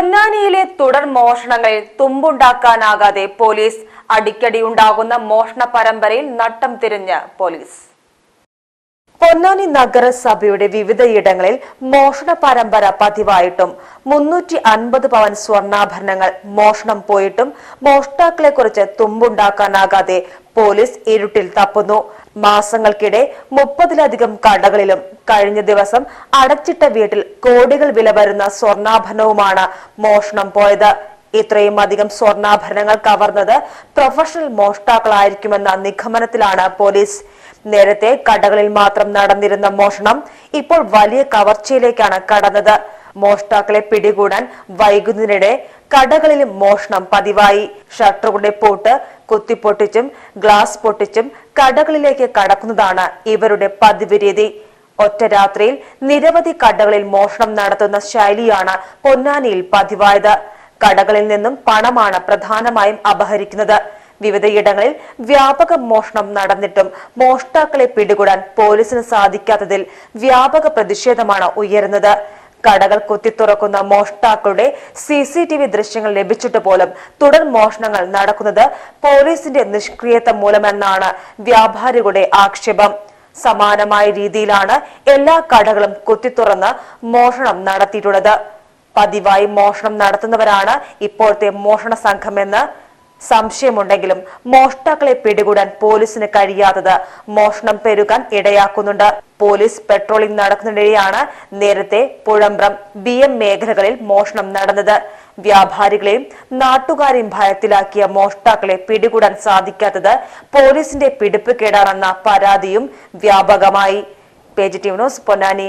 പൊന്നാനിയിലെ തുടർ മോഷണങ്ങളിൽ തുമ്പുണ്ടാക്കാനാകാതെ പോലീസ് അടിക്കടി ഉണ്ടാകുന്ന മോഷണ പരമ്പരയിൽ നട്ടം തിരിഞ്ഞ് പോലീസ്. പൊന്നാനി നഗരസഭയുടെ വിവിധയിടങ്ങളിൽ മോഷണ പരമ്പര പതിവായിട്ടും മുന്നൂറ്റി അൻപത് പവൻ സ്വർണാഭരണങ്ങൾ മോഷണം പോയിട്ടും മോഷ്ടാക്കളെ കുറിച്ച് തുമ്പുണ്ടാക്കാനാകാതെ പോലീസ് ഇരുട്ടിൽ തപ്പുന്നു. മാസങ്ങൾക്കിടെ മുപ്പതിലധികം കടകളിലും കഴിഞ്ഞ ദിവസം അടച്ചിട്ട വീട്ടിൽ കോടികൾ വില വരുന്ന സ്വർണാഭരണവുമാണ് മോഷണം പോയത്. ഇത്രയും അധികം സ്വർണാഭരണങ്ങൾ കവർന്നത് പ്രൊഫഷണൽ മോഷ്ടാക്കളായിരിക്കുമെന്ന നിഗമനത്തിലാണ് പോലീസ്. നേരത്തെ കടകളിൽ മാത്രം നടന്നിരുന്ന മോഷണം ഇപ്പോൾ വലിയ കവർച്ചയിലേക്കാണ് കടന്നത്. മോഷ്ടാക്കളെ പിടികൂടാൻ വൈകുന്നതിനിടെ കടകളിലും മോഷണം പതിവായി. ഷട്ടറുകളുടെ പൂട്ട് കുത്തിപ്പൊട്ടിച്ചും ഗ്ലാസ് പൊട്ടിച്ചും കടകളിലേക്ക് കടക്കുന്നതാണ് ഇവരുടെ പതിവ് രീതി. ഒറ്റ രാത്രിയിൽ നിരവധി കടകളിൽ മോഷണം നടത്തുന്ന ശൈലിയാണ് പൊന്നാനിയിൽ പതിവായത്. കടകളിൽ നിന്നും പണമാണ് പ്രധാനമായും അപഹരിക്കുന്നത്. വിവിധയിടങ്ങളിൽ വ്യാപക മോഷണം നടന്നിട്ടും മോഷ്ടാക്കളെ പിടികൂടാൻ പോലീസിന് സാധിക്കാത്തതിൽ വ്യാപക പ്രതിഷേധമാണ് ഉയരുന്നത്. കടകൾ കുത്തിത്തുറക്കുന്ന മോഷ്ടാക്കളുടെ സി സി ടി വി ദൃശ്യങ്ങൾ ലഭിച്ചിട്ട് പോലും തുടർ മോഷണങ്ങൾ നടക്കുന്നത് പോലീസിന്റെ നിഷ്ക്രിയത്വം മൂലമെന്നാണ് വ്യാപാരികളുടെ ആക്ഷേപം. സമാനമായ രീതിയിലാണ് എല്ലാ കടകളും കുത്തിത്തുറന്ന് മോഷണം നടത്തിയിട്ടുള്ളത്. പതിവായി മോഷണം നടത്തുന്നവരാണ് ഇപ്പോഴത്തെ മോഷണ സംഘമെന്ന് സംശയമുണ്ടെങ്കിലും മോഷ്ടാക്കളെ പിടികൂടാൻ പോലീസിന് കഴിയാത്തത് മോഷണം പെരുകാൻ ഇടയാക്കുന്നുണ്ട്. പോലീസ് പെട്രോളിംഗ് നടക്കുന്നതിനിടെയാണ് നേരത്തെ പുഴമ്പ്രം ബി എം മേഖലകളിൽ മോഷണം നടന്നത്. വ്യാപാരികളെയും നാട്ടുകാരെയും ഭയത്തിലാക്കിയ മോഷ്ടാക്കളെ പിടികൂടാൻ സാധിക്കാത്തത് പോലീസിന്റെ പിടിപ്പ് കേടാണെന്ന പരാതിയും വ്യാപകമായി. Page news Ponnani.